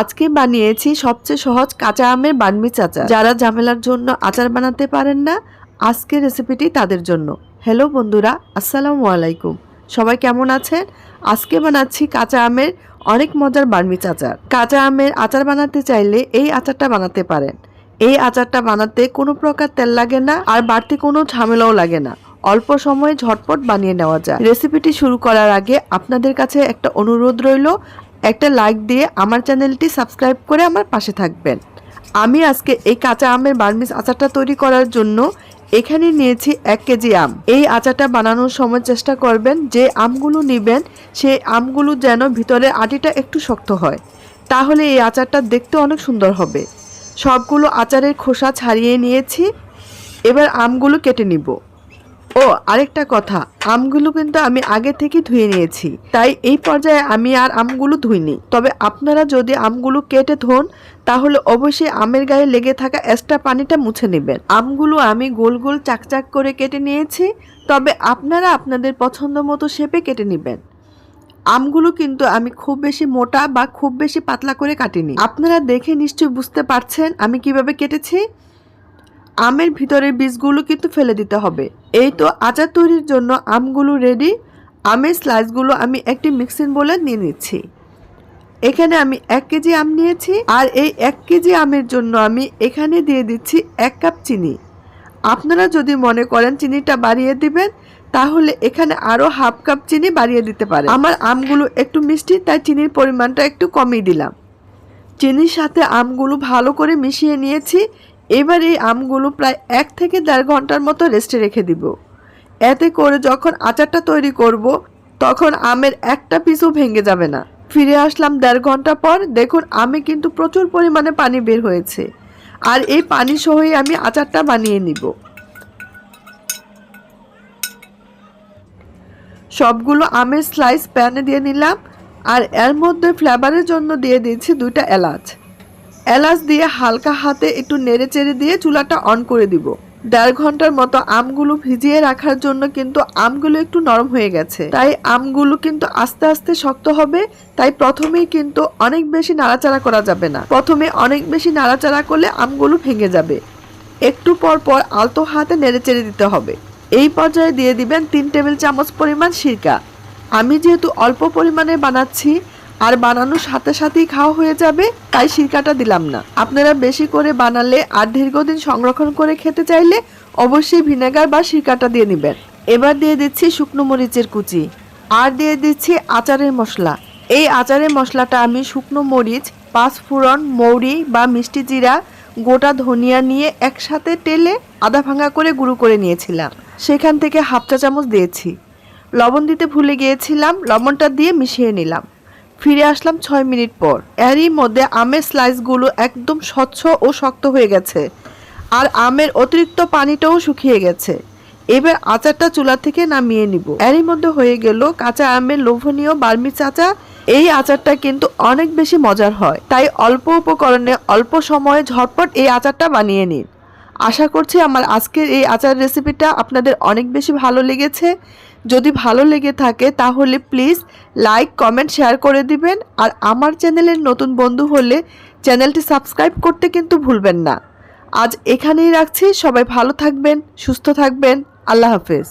আজকে বানিয়েছি সবচেয়ে সহজ কাঁচা আমের বানমি চাচা। যারা ঝামেলার জন্য আচার বানাতে পারেন না, আজকের রেসিপিটি তাদের জন্য। হ্যালো বন্ধুরা, আসসালামু আলাইকুম। সবাই কেমন আছেন? আজকে বানাচ্ছি কাঁচা আমের অনেক মজার বানমি চাচার কাঁচা আমের আচার বানাতে চাইলে এই আচারটা বানাতে পারেন। এই আচারটা বানাতে কোনো প্রকার তেল লাগে না আর বাড়তি কোনো ঝামেলাও লাগে না। অল্প সময়ে ঝটপট বানিয়ে নেওয়া যায়। রেসিপিটি শুরু করার আগে আপনাদের কাছে একটা অনুরোধ রইল একটা লাইক দিয়ে আমার চ্যানেলটি সাবস্ক্রাইব করে আমার পাশে থাকবেন। আমি আজকে এই কাঁচা আমের বার্মিস আচারটা তৈরি করার জন্য এখানে নিয়েছি এক কেজি আম। এই আচারটা বানানোর সময় চেষ্টা করবেন যে আমগুলো নেবেন, সেই আমগুলো যেন ভিতরের আটিটা একটু শক্ত হয়। তাহলে এই আচারটা দেখতে অনেক সুন্দর হবে। সবগুলো আচারের খোসা ছাড়িয়ে নিয়েছি। এবার আমগুলো কেটে নিব। ও, আরেকটা কথা। আমগুলো কিন্তু আমি আগে থেকে ধুয়ে নিয়েছি। তাই এই পর্যায়ে আমি আর আমগুলো ধুইনি। তবে আপনারা যদি আমগুলো কেটে ধোন, তাহলে অবশ্যই আমের গায়ে লেগে থাকা এক্সট্রা পানিটা মুছে নেবেন। আমগুলো আমি গোল গোল চাকচাক করে কেটে নিয়েছি। তবে আপনারা আপনাদের পছন্দ মতো শেপে কেটে নেবেন। আমগুলো কিন্তু আমি খুব বেশি মোটা বা খুব বেশি পাতলা করে কাটিনি। আপনারা দেখে নিশ্চয়ই বুঝতে পারছেন আমি কীভাবে কেটেছি। আমের ভিতরের বীজগুলো কিন্তু ফেলে দিতে হবে। এই তো আচার তৈরির জন্য আমগুলো রেডি আমের স্লাইসগুলো আমি একটি মিক্সিং বলে নিয়ে নিচ্ছি। এখানে আমি এক কেজি আম নিয়েছি আর এই এক কেজি আমের জন্য আমি এখানে দিয়ে দিচ্ছি এক কাপ চিনি। আপনারা যদি মনে করেন চিনিটা বাড়িয়ে দিবেন, তাহলে এখানে আরও হাফ কাপ চিনি বাড়িয়ে দিতে পারে আমার আমগুলো একটু মিষ্টি, তাই চিনির পরিমাণটা একটু কমিয়ে দিলাম। চিনির সাথে আমগুলো ভালো করে মিশিয়ে নিয়েছি। এবার এই আমগুলো প্রায় এক থেকে দেড় ঘণ্টার মতো রেস্টে রেখে দিব। এতে করে যখন আচারটা তৈরি করব, তখন আমের একটা পিসও ভেঙে যাবে না। ফিরে আসলাম দেড় ঘণ্টা পর, দেখুন আমি কিন্তু প্রচুর পরিমাণে পানি বের হয়েছে। আর এই পানি সহই আমি আচারটা বানিয়ে নিব। সবগুলো আমের স্লাইস প্যানে দিয়ে নিলাম, আর এর মধ্যে ফ্লেভারের জন্য দিয়ে দিয়েছি দুইটা এলাচ। এলাচ দিয়ে হালকা হাতে একটু নেড়ে চেড়ে দিয়ে চুলাটা অন করে দিব। দেড় ঘণ্টার মতো আমগুলো ভিজিয়ে রাখার জন্য কিন্তু আমগুলো একটু নরম হয়ে গেছে। তাই আমগুলো কিন্তু আস্তে আস্তে শক্ত হবে, তাই প্রথমেই কিন্তু অনেক বেশি নাড়াচাড়া করা যাবে না। প্রথমে অনেক বেশি নাড়াচাড়া করলে আমগুলো ভেঙে যাবে। একটু পর পর আলতো হাতে নেড়ে চেড়ে দিতে হবে। এই পর্যায়ে দিয়ে দিবেন তিন টেবিল চামচ পরিমাণ সিরকা। আমি যেহেতু অল্প পরিমাণে বানাচ্ছি আর বানানোর সাথে সাথেই খাওয়া হয়ে যাবে, তাই সিরকাটা দিলাম না। আপনারা বেশি করে বানালে আর দীর্ঘদিন সংরক্ষণ করে খেতে চাইলে অবশ্যই ভিনেগার বা সিরকাটা দিয়ে নেবেন। এবার দিয়ে দিচ্ছি শুকনো মরিচের কুচি। আর দিয়ে দিচ্ছি আচারের মশলা। এই আচারের মশলাটা আমি শুকনো মরিচ পাঁচ ফোড়ন মৌরি বা মিষ্টি জিরা, গোটা ধনিয়া নিয়ে একসাথে টেলে আদা ভাঙা করে গুঁড়ো করে নিয়েছিলাম। সেখান থেকে হাফ চা চামচ দিয়েছি। লবণ দিতে ভুলে গিয়েছিলাম, লবণটা দিয়ে মিশিয়ে নিলাম। ফিরে আসলাম ছয় মিনিট পর। এরই মধ্যে আমের স্লাইসগুলো একদম স্বচ্ছ ও শক্ত হয়ে গেছে। আর আমের অতিরিক্ত পানিটাও শুকিয়ে গেছে। এবার আচারটা চুলা থেকে নামিয়ে নিব। এরই মধ্যে হয়ে গেল কাঁচা আমের লোভনীয় বার্মি চাচা। এই আচারটা কিন্তু অনেক বেশি মজার হয়। তাই অল্প উপকরণে অল্প সময়ে ঝটপট এই আচারটা বানিয়ে নিন। আশা করছি আমার আজকের এই আচার রেসিপিটা আপনাদের অনেক বেশি ভালো লেগেছে। যদি ভালো লেগে থাকে তাহলে প্লিজ লাইক কমেন্ট শেয়ার করে দিবেন। আর আমার চ্যানেলের নতুন বন্ধু হলে চ্যানেলটি সাবস্ক্রাইব করতে কিন্তু ভুলবেন না। আজ এখানেই রাখছি। সবাই ভালো থাকবেন, সুস্থ থাকবেন। আল্লাহ হাফেজ।